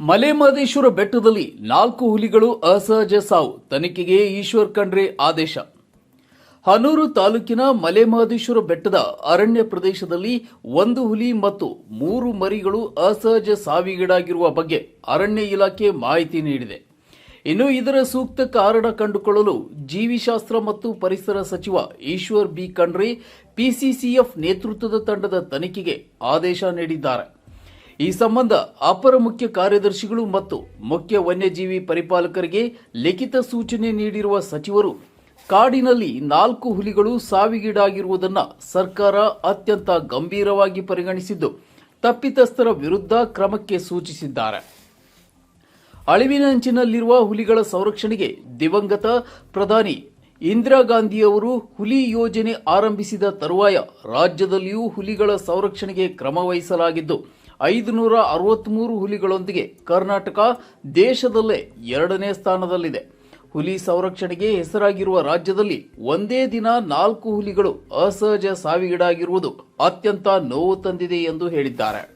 ಮಲೆಮಹದೇಶ್ವರ ಬೆಟ್ಟದಲ್ಲಿ ನಾಲ್ಕು ಹುಲಿಗಳು ಅಸಹಜ ಸಾವು. ತನಿಖೆಗೆ ಈಶ್ವರ್ ಖಂಡ್ರೆ ಆದೇಶ. ಹನೂರು ತಾಲೂಕಿನ ಮಲೆಮಹದೇಶ್ವರ ಬೆಟ್ಟದ ಅರಣ್ಯ ಪ್ರದೇಶದಲ್ಲಿ ಒಂದು ಹುಲಿ ಮತ್ತು ಮೂರು ಮರಿಗಳು ಅಸಹಜ ಸಾವಿಗೀಡಾಗಿರುವ ಬಗ್ಗೆ ಅರಣ್ಯ ಇಲಾಖೆ ಮಾಹಿತಿ ನೀಡಿದೆ. ಇನ್ನು ಇದರ ಸೂಕ್ತ ಕಾರಣ ಕಂಡುಕೊಳ್ಳಲು ಜೀವಿಶಾಸ್ತ್ರ ಮತ್ತು ಪರಿಸರ ಸಚಿವ ಈಶ್ವರ್ ಬಿ ಖಂಡ್ರೆ ಪಿಸಿಸಿಎಫ್ ನೇತೃತ್ವದ ತಂಡದ ತನಿಖೆಗೆ ಆದೇಶ ನೀಡಿದ್ದಾರೆ. ಈ ಸಂಬಂಧ ಅಪರ ಮುಖ್ಯ ಕಾರ್ಯದರ್ಶಿಗಳು ಮತ್ತು ಮುಖ್ಯ ವನ್ಯಜೀವಿ ಪರಿಪಾಲಕರಿಗೆ ಲಿಖಿತ ಸೂಚನೆ ನೀಡಿರುವ ಸಚಿವರು, ಕಾಡಿನಲ್ಲಿ ನಾಲ್ಕು ಹುಲಿಗಳು ಸಾವಿಗೀಡಾಗಿರುವುದನ್ನು ಸರ್ಕಾರ ಅತ್ಯಂತ ಗಂಭೀರವಾಗಿ ಪರಿಗಣಿಸಿದ್ದು, ತಪ್ಪಿತಸ್ಥರ ವಿರುದ್ಧ ಕ್ರಮಕ್ಕೆ ಸೂಚಿಸಿದ್ದಾರೆ. ಅಳಿವಿನಂಚಿನಲ್ಲಿರುವ ಹುಲಿಗಳ ಸಂರಕ್ಷಣೆಗೆ ದಿವಂಗತ ಪ್ರಧಾನಿ ಇಂದಿರಾ ಗಾಂಧಿಯವರು ಹುಲಿ ಯೋಜನೆ ಆರಂಭಿಸಿದ ತರುವಾಯ ರಾಜ್ಯದಲ್ಲಿಯೂ ಹುಲಿಗಳ ಸಂರಕ್ಷಣೆಗೆ ಕ್ರಮ ವಹಿಸಲಾಗಿದ್ದು ಐದುನೂರ ಅರವತ್ತ್ಮೂರು ಹುಲಿಗಳೊಂದಿಗೆ ಕರ್ನಾಟಕ ದೇಶದಲ್ಲೇ ಎರಡನೇ ಸ್ಥಾನದಲ್ಲಿದೆ. ಹುಲಿ ಸಂರಕ್ಷಣೆಗೆ ಹೆಸರಾಗಿರುವ ರಾಜ್ಯದಲ್ಲಿ ಒಂದೇ ದಿನ ನಾಲ್ಕು ಹುಲಿಗಳು ಅಸಹಜ ಸಾವಿಗೀಡಾಗಿರುವುದು ಅತ್ಯಂತ ನೋವು ತಂದಿದೆ ಎಂದು ಹೇಳಿದ್ದಾರೆ.